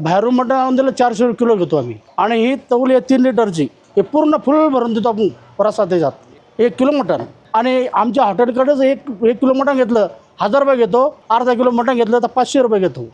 बाहेरून मटण आणून दिलं चारशे रुपये किलो घेतो आम्ही. आणि ही तवली आहे तीन लिटरची हे पूर्ण फुल भरून देतो आपण प्रसाद त्याच्यात एक किलो मटण आणि आमच्या हॉटेलकडेच एक एक किलो मटण घेतलं हजार रुपये घेतो अर्धा किलो मटण घेतलं तर पाचशे रुपये घेतो.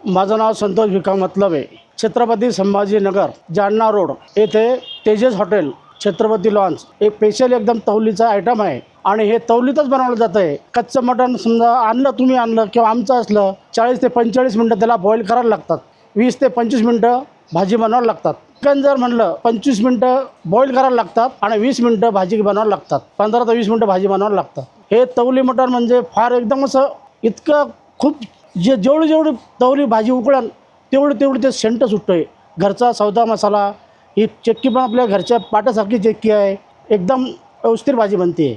माझं नाव संतोष भिका मतलब आहे. छत्रपती संभाजीनगर जालना रोड. येथे तेजस हॉटेल. छत्रपती लॉन्स हे स्पेशल एकदम तवलीचा आयटम आहे. आणि हे तवलीतच बनवलं जातं आहे कच्चं मटण समजा आणलं तुम्ही आणलं किंवा आमचं असलं चाळीस ते पंचेचाळीस मिनटं त्याला बॉईल करायला लागतात. वीस ते पंचवीस मिनटं भाजी बनवायला लागतात. चिकन जर म्हणलं पंचवीस मिनटं बॉईल करायला लागतात आणि वीस मिनटं भाजी बनवायला लागतात. पंधरा ते वीस मिनटं भाजी बनवायला लागतात. हे तवली मटण म्हणजे फार एकदम असं इतकं खूप जे जेवढी जेवढी तवली भाजी उकळेल तेवढी तेवढी ते सेंट सुटतो आहे घरचा सौदा मसाला ही चक्की पण आपल्या घरच्या पाटासारखी चक्की आहे. एकदम व्यवस्थित भाजी बनते.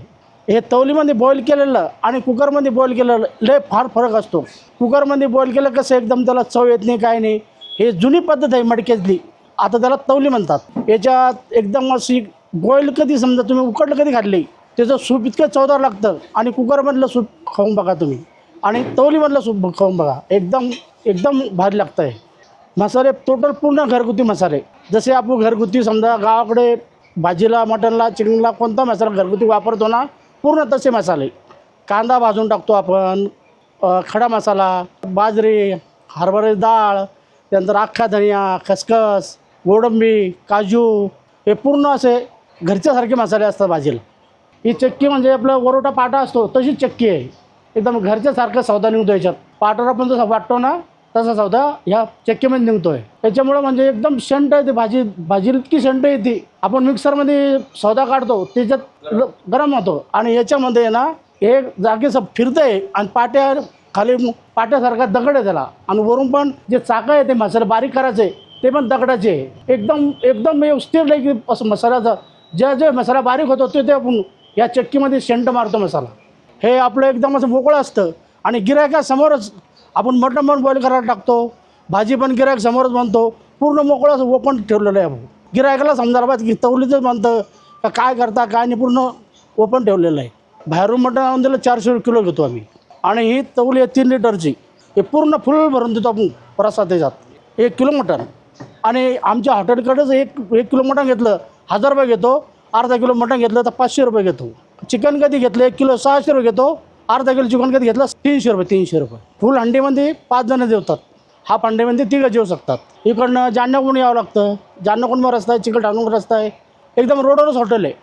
हे तवलीमध्ये बॉईल केलेलं आणि कुकरमध्ये बॉईल केलेलं लय फार फरक असतो. कुकरमध्ये बॉईल केलं कसं एकदम त्याला चव येत नाही काय नाही. हे जुनी पद्धत आहे मडक्यातली आता त्याला तवली म्हणतात. याच्यात एकदम अशी बॉईल कधी समजा तुम्ही उकडलं कधी खाल्ली त्याचं सूप इतकं चवदार लागतं आणि कुकरमधलं सूप खाऊन बघा तुम्ही. आणि तवलीमधलं सूप खाऊन बघा. एकदम एकदम भारी लागतं आहे मसाले टोटल पूर्ण घरगुती मसाले. जसे आपण घरगुती समजा गावाकडे भाजीला मटनला चिकनला कोणता मसाला घरगुती वापरतो ना पूर्ण तसे मसाले. कांदा भाजून टाकतो आपण खडा मसाला बाजरी हरभरे डाळ त्यानंतर अख्खा धनिया खसखस गोडंबी काजू हे पूर्ण असे घरच्यासारखे मसाले असतात भाजीला. ही चक्की म्हणजे आपलं वरोटा पाटा असतो तशीच चक्की आहे. एकदम घरच्यासारखं सौदा निघतो याच्यात. पाटाला पण जसा वाटतो ना तसा होता ह्या चक्कीमध्ये निघतो आहे त्याच्यामुळं म्हणजे एकदम शंट येते भाजी. भाजी इतकी शंट येते आपण मिक्सरमध्ये सौदा काढतो त्याच्यात गरम होतो. आणि याच्यामध्ये आहे ना हे जागी फिरतंय आणि पाट्या खाली पाट्यासारखा दगड आहे त्याला. आणि वरून पण जे चाकं आहे ते मसाले बारीक करायचे ते पण दगडाचे आहे. एकदम एकदम स्थिर नाही की असं मसाल्याचं. ज्या जे मसाला बारीक होतो ते ते आपण या चक्कीमध्ये शेंट मारतो मसाला. हे आपलं एकदम असं मोकळं असतं. आणि गिरायकासमोरच आपण मटण पण बॉईल करायला टाकतो भाजी पण गिरायक समोरच बनतो पूर्ण मोकळं असं ओपन ठेवलेलं आहे आपण. गिरायकाला समजायला पाहिजे की तवलीतच बनतं का काय करता काय नाही पूर्ण ओपन ठेवलेलं आहे. बाहेरून मटण आणून दिलं चारशे रुपये किलो घेतो आम्ही. आणि ही तवली आहे तीन लिटरची. हे पूर्ण फुल भरून देतो आपण प्रसाद त्याच्यात एक किलो मटण. आणि आमच्या हॉटेलकडेच एक एक किलो मटण घेतलं हजार रुपये घेतो अर्धा किलो मटण घेतलं तर पाचशे रुपये घेतो. चिकन कधी घेतलं एक किलो सहाशे रुपये घेतो अर्धा किलो चिकन कधी घेतला? तीनशे रुपये तीनशे रुपये. फुल हंडीमध्ये पाच जणं जेवतात. हाफ हंडीमध्ये तिघं जेवू शकतात. इकडनं जालन्याकडून यावं लागतं जालन्याकडून रस्ता आहे चिकट आणून रस्ता आहे. एकदम रोडवरच हॉटेल आहे.